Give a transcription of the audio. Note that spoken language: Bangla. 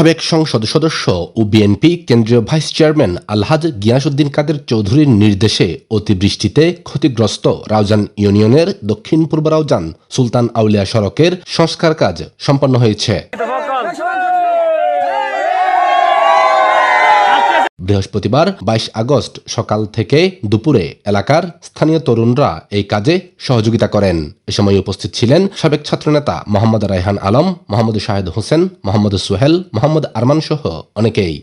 সাবেক সংসদ সদস্য ও বিএনপি কেন্দ্রীয় ভাইস চেয়ারম্যান আলহাজ গিয়াসুদ্দিন কাদের চৌধুরীর নির্দেশে অতিবৃষ্টিতে ক্ষতিগ্রস্ত রাউজান ইউনিয়নের দক্ষিণ পূর্ব রাউজান সুলতান আউলিয়া সড়কের সংস্কার কাজ সম্পন্ন হয়েছে। বৃহস্পতিবার, বাইশ আগস্ট সকাল থেকে দুপুরে এলাকার স্থানীয় তরুণরা এই কাজে সহযোগিতা করেন। এ সময় উপস্থিত ছিলেন সাবেক ছাত্রনেতা মোহাম্মদ রায়হান আলম, মোহাম্মদ শাহেদ হোসেন, মোহাম্মদ সোহেল, মোহাম্মদ আরমান সহ অনেকেই।